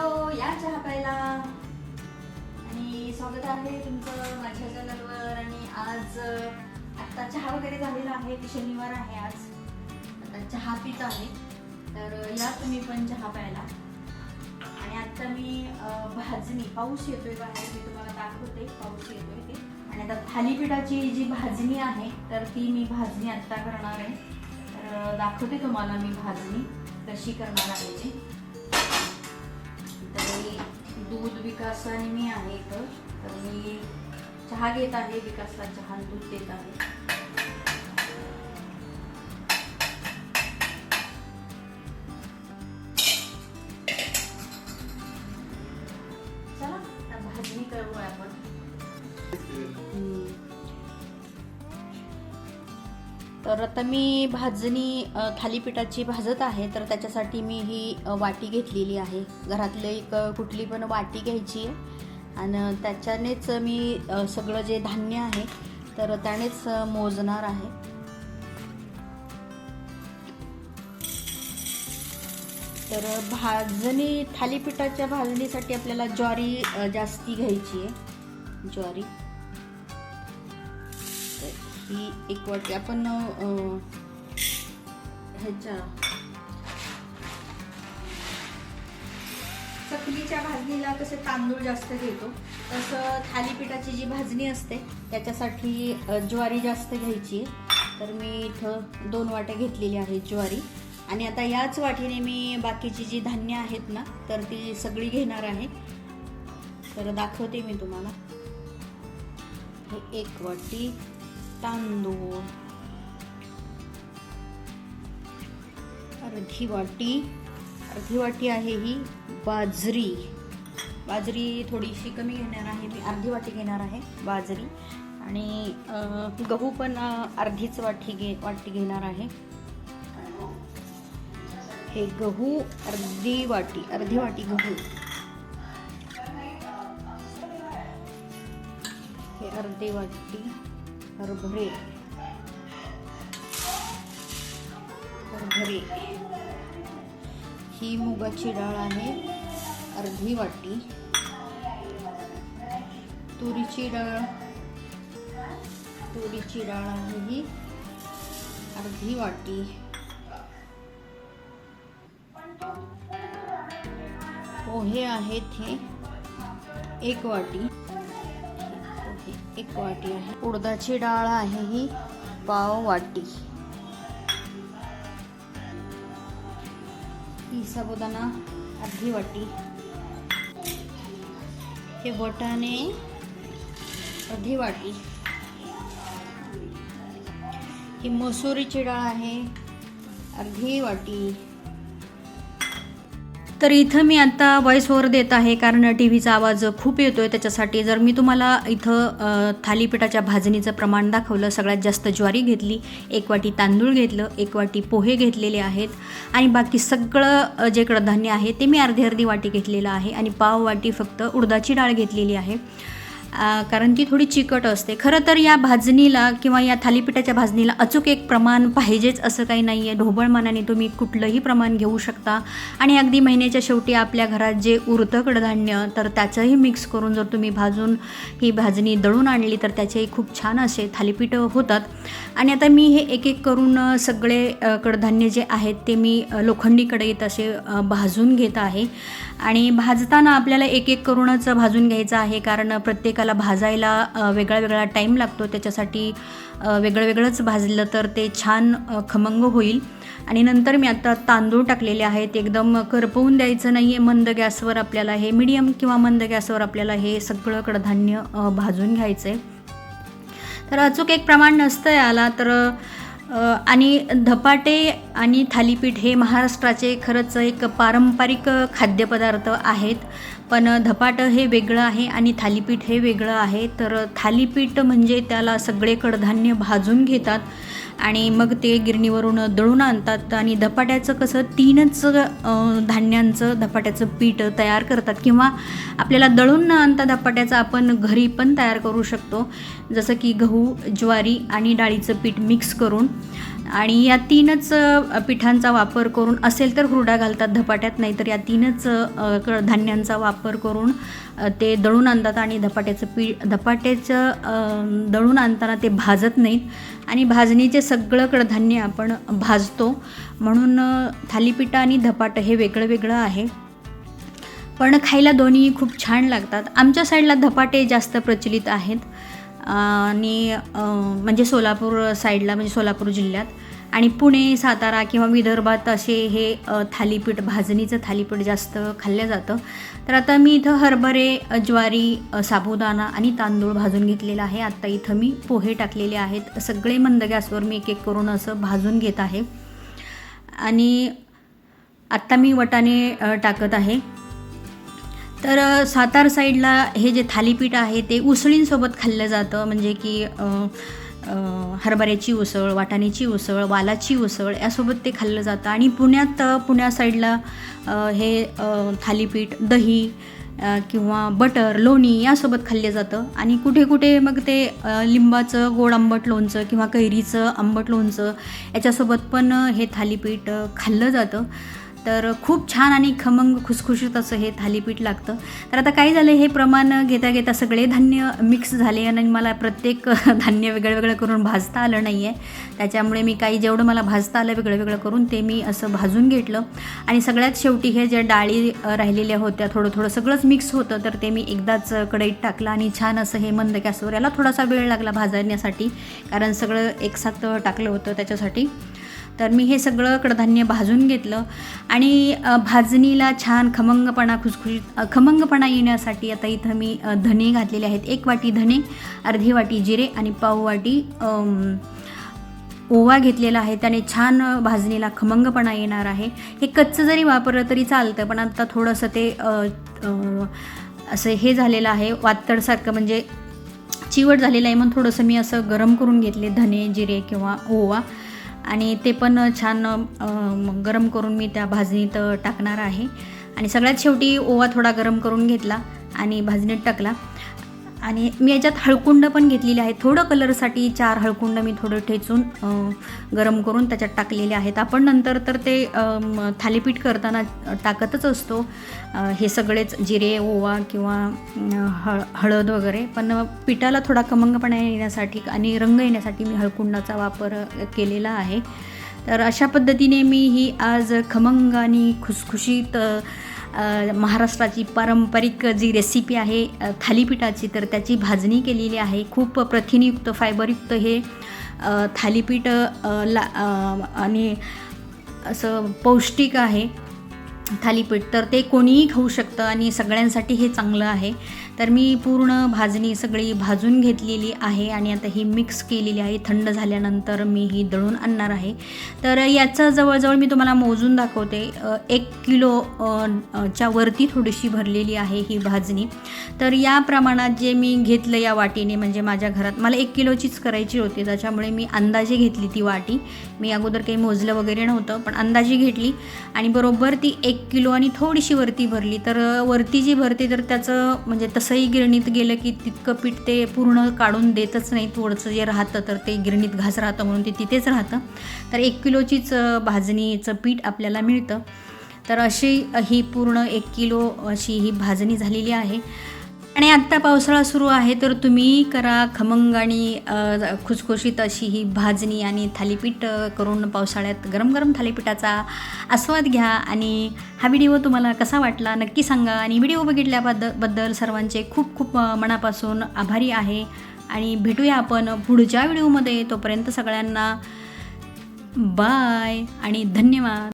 Hello या चहा प्यायला. आणि स्वागत आहे तुमचं माझ्या चॅनलवर आणि आज आत्ता चहा वगैरे झालेला आहे ती शनिवार आहे आज. आता चहा पित आहे. तर या तुम्ही पण चहा प्यायला. आणि आता मी भाजणी पाऊस येतोय बाहेर मी तुम्हाला दाखवते पाऊस येतोय ते. आणि आता थालीपीठाची जी भाजणी आहे तर ती मी भाजणी आत्ता करणार आहे. तर दाखवते तुम्हाला मी भाजणी कशी करणार आहे ती. तर मी दूध विकास आणि मी आहे इथं. तर मी चहा घेत आहे विकासला चहा दूध देत आहे. तर आता मी भाजणी थालीपीठाची भाजत आहे. तर त्याच्यासाठी मी ही वाटी घेतलेली आहे. घरातलं एक कुठली पण वाटी घ्यायची आहे. आणि त्याच्यानेच मी सगळं जे धान्य आहे तर त्यानेच मोजणार आहे. तर भाजणी थालीपीठाच्या भाजणीसाठी आपल्याला ज्वारी जास्ती घ्यायची आहे. ज्वारी. ही एक वाटी आपण ह्याच्या चकलीच्या भाजणीला कसे तांदूळ जास्त घेतो तसं थालीपीठाची जी भाजणी असते त्याच्यासाठी ज्वारी जास्त घ्यायची. आहे तर मी इथं दोन वाट्या घेतलेली आहे ज्वारी. आणि आता याच वाटीने मी बाकीची जी धान्य आहेत ना तर ती सगळी घेणार आहे. तर दाखवते मी तुम्हाला. हे एक वाटी. तांदूळ अर्धी वाटी. अर्धी वाटी आहे ही बाजरी. बाजरी थोडीशी कमी घेणार आहे मी अर्धी वाटी घेणार आहे बाजरी. आणि गहू पण अर्धीच वाटी घे वाटी घेणार आहे. हे गहू अर्धी वाटी अर्धी वाटी गहू. हे अर्धी वाटी. हरभरे. हरभरे. ही मुगाची डाळ आहे अर्धी वाटी. तुरीची डाळ तुरीची डाळ आहे ही अर्धी वाटी. हो, पोहे आहेत हे एक वाटी. एक वाटी आहे. उडदाची डाळ आहे ही पाव वाटी. ही साबुदाणा अर्धी वाटी. हे वटाणे अर्धी वाटी. ही मसुरीची डाळ आहे अर्धी वाटी. तर इथं मी आता व्हॉइस ओव्हर देत आहे कारण टी व्हीचा आवाज खूप येतोय त्याच्यासाठी जर मी तुम्हाला इथं थालीपीठाच्या भाजणीचं प्रमाण दाखवलं सगळ्यात जास्त ज्वारी घेतली एक वाटी तांदूळ घेतलं एक वाटी पोहे घेतलेले आहेत आणि बाकी सगळं जे कडधान्य आहे ते मी अर्धी अर्धी वाटी घेतलेलं आहे आणि पाव वाटी फक्त उडदाची डाळ घेतलेली आहे. कारण ती थोडी चिकट असते. खरं तर या भाजणीला किंवा या थालीपीठाच्या भाजणीला अचूक एक प्रमाण पाहिजेच असं काही नाही आहे ढोबळमानाने तुम्ही कुठलंही प्रमाण घेऊ शकता. आणि अगदी महिन्याच्या शेवटी आपल्या घरात जे उरतं कडधान्य तर त्याचंही मिक्स करून जर तुम्ही भाजून ही भाजणी दळून आणली तर त्याचेही खूप छान असे थालीपीठं होतात. आणि आता मी हे एक एक करून सगळे कडधान्य जे आहेत ते मी लोखंडीकडे लोखंडी कढईत असे भाजून घेत आहे. आणि भाजताना आपल्याला एक एक करूनच भाजून घ्यायचं आहे कारण प्रत्येक प्रत्येकाला भाजायला वेगळा वेगळा टाईम लागतो. त्याच्यासाठी वेगळं वेगळंच भाजलं तर ते छान खमंग होईल. आणि नंतर मी आता तांदूळ टाकलेले आहेत. एकदम करपवून द्यायचं नाही आहे मंद गॅसवर आपल्याला हे मिडियम किंवा मंद गॅसवर आपल्याला हे सगळं कडधान्य भाजून घ्यायचं आहे तर अचूक एक प्रमाण नसतं याला तर आणि धपाटे आणि थालीपीठ हे महाराष्ट्राचे खरंच एक पारंपरिक खाद्यपदार्थ आहेत. पण धपाटं हे वेगळं आहे आणि थालीपीठ हे वेगळं आहे. तर थालीपीठ म्हणजे त्याला सगळे कडधान्य भाजून घेतात. आणि मग ते गिरणीवरून दळून आणतात आणि धपाट्याचं कसं तीनच धान्यांचं धपाट्याचं पीठ तयार करतात किंवा आपल्याला दळून न आणता धपाट्याचं आपण घरी पण तयार करू शकतो. जसं की गहू ज्वारी आणि डाळीचं पीठ मिक्स करून आणि या तीनच पिठांचा वापर करून असेल तर हुरडा घालतात धपाट्यात नाही तर या तीनच धान्यांचा कडधान्यांचा वापर करून ते दळून आणतात आणि धपाट्याचं पी धपाट्याचं दळून आणताना ते भाजत नाहीत. आणि भाजणीचे सगळं कडधान्य आपण भाजतो. म्हणून थालीपीठ आणि धपाटं हे वेगळं वेगळं आहे. पण खायला दोन्ही खूप छान लागतात. आमच्या साईडला धपाटे जास्त प्रचलित आहेत. आणि म्हणजे सोलापूर साईडला म्हणजे सोलापूर जिल्ह्यात. आणि पुणे सातारा किंवा विदर्भात असे हे थालीपीठ भाजणीचं थालीपीठ जास्त खाल्लं जातं. तर आता मी इथं हरभरे ज्वारी साबुदाणा आणि तांदूळ भाजून घेतलेला आहे. आत्ता इथं मी पोहे टाकलेले आहेत. सगळे मंद गॅसवर मी एक एक करून असं भाजून घेत आहे. आणि आत्ता मी वटाणे टाकत आहे. तर सातार साईडला हे जे थालीपीठ आहे ते उसळींसोबत खाल्लं जातं. म्हणजे की हरभऱ्याची उसळ वाटाण्याची उसळ वालाची उसळ यासोबत ते खाल्लं जातं. आणि पुण्यात पुण्या साईडला हे थालीपीठ दही किंवा बटर लोणी यासोबत खाल्लं जातं. आणि कुठे कुठे मग ते लिंबाचं गोड आंबट लोणचं किंवा कैरीचं आंबट लोणचं याच्यासोबत पण हे थालीपीठ खाल्लं जातं. तर खूप छान आणि खमंग खुसखुशीत असं हे थालीपीठ लागतं. तर आता काय झालं हे प्रमाण घेता घेता सगळे धान्य मिक्स झाले आणि मला प्रत्येक धान्य वेगळं वेगळं करून भाजता आलं नाही आहे त्याच्यामुळे मी काही जेवढं मला भाजता आलं वेगळं वेगळं करून ते मी असं भाजून घेतलं. आणि सगळ्यात शेवटी हे ज्या डाळी राहिलेल्या होत्या थोडं थोडं सगळंच मिक्स होतं तर ते मी एकदाच कढईत टाकलं आणि छान असं हे मंद गॅसवर याला थोडासा वेळ लागला भाजण्यासाठी कारण सगळं एकसाथ टाकलं होतं त्याच्यासाठी. तर मी हे सगळं कडधान्य भाजून घेतलं. आणि भाजणीला छान खमंगपणा खुसखुशीत खमंगपणा येण्यासाठी आता इथं मी धने धणे घातलेले आहेत. एक वाटी धणे अर्धी वाटी जिरे आणि पाव वाटी ओवा घेतलेला आहे. त्याने छान भाजणीला खमंगपणा येणार आहे. हे कच्चं जरी वापरलं तरी चालतं पण आता थोडंसं ते असं हे झालेलं आहे. वातडसारखं म्हणजे चिवट झालेलं आहे म्हणून थोडंसं मी असं गरम करून घेतले धने जिरे किंवा ओवा. आणि ते पण छान गरम करून मी त्या भाजणीत टाकणार आहे. आणि सगळ्यात शेवटी ओवा थोडा गरम करून घेतला आणि भाजणीत टाकला. आणि मी याच्यात हळकुंड पण घेतलेली आहे. थोडं कलरसाठी चार हळकुंड मी थोडं ठेचून गरम करून त्याच्यात टाकलेले आहेत. आपण नंतर तर ते थालीपीठ करताना टाकतच असतो. हे सगळेच जिरे ओवा किंवा हळ हळद वगैरे. पण पिठाला थोडा खमंगपणा येण्यासाठी आणि रंग येण्यासाठी मी हळकुंडाचा वापर केलेला आहे. तर अशा पद्धतीने मी ही आज खमंग आणि खुसखुशीत महाराष्ट्राची पारंपरिक जी रेसिपी आहे थालीपीठाची तर त्याची भाजणी केलेली आहे. खूप प्रथिनयुक्त फायबरयुक्त हे थालीपीठ ला आणि असं पौष्टिक आहे. थालीपीठ तर ते कोणीही खाऊ शकतं आणि सगळ्यांसाठी हे चांगलं आहे. तर मी पूर्ण भाजणी सगळी भाजून घेतलेली आहे आणि आता ही मिक्स केलेली आहे. थंड झाल्यानंतर मी ही दळून आणणार आहे. तर याचा जवळजवळ मी तुम्हाला मोजून दाखवते. एक किलो च्या वरती थोडीशी भरलेली आहे ही भाजणी. तर या प्रमाणात जे मी घेतलं या वाटीने म्हणजे माझ्या घरात मला एक किलोचीच करायची होती त्याच्यामुळे मी अंदाजे घेतली ती वाटी. मी अगोदर काही मोजलं वगैरे नव्हतं पण अंदाजे घेतली. आणि बरोबर ती एक एक किलो आणि थोडीशी वरती भरली. तर वरती जी भरते तर त्याचं म्हणजे तसंही गिरणीत गेलं की तितकं पीठ ते पूर्ण काढून देतच नाही. थोडंसं जे राहतं तर ते गिरणीत घास राहतं म्हणून ते तिथेच राहतं. तर एक किलोचीच भाजणीचं पीठ आपल्याला मिळतं. तर अशी ही पूर्ण एक किलो अशी ही भाजणी झालेली आहे. आणि आत्ता पावसाळा सुरू आहे तर तुम्ही करा खमंग आणि खुसखुशीत अशी ही भाजणी आणि थालीपीठ करून पावसाळ्यात गरम गरम थालीपीठाचा आस्वाद घ्या. आणि हा व्हिडिओ तुम्हाला कसा वाटला नक्की सांगा. आणि व्हिडिओ बघितल्याबद्दल बद्दल सर्वांचे खूप खूप मनापासून आभारी आहे. आणि भेटूया आपण पुढच्या व्हिडिओमध्ये. तोपर्यंत सगळ्यांना बाय आणि धन्यवाद.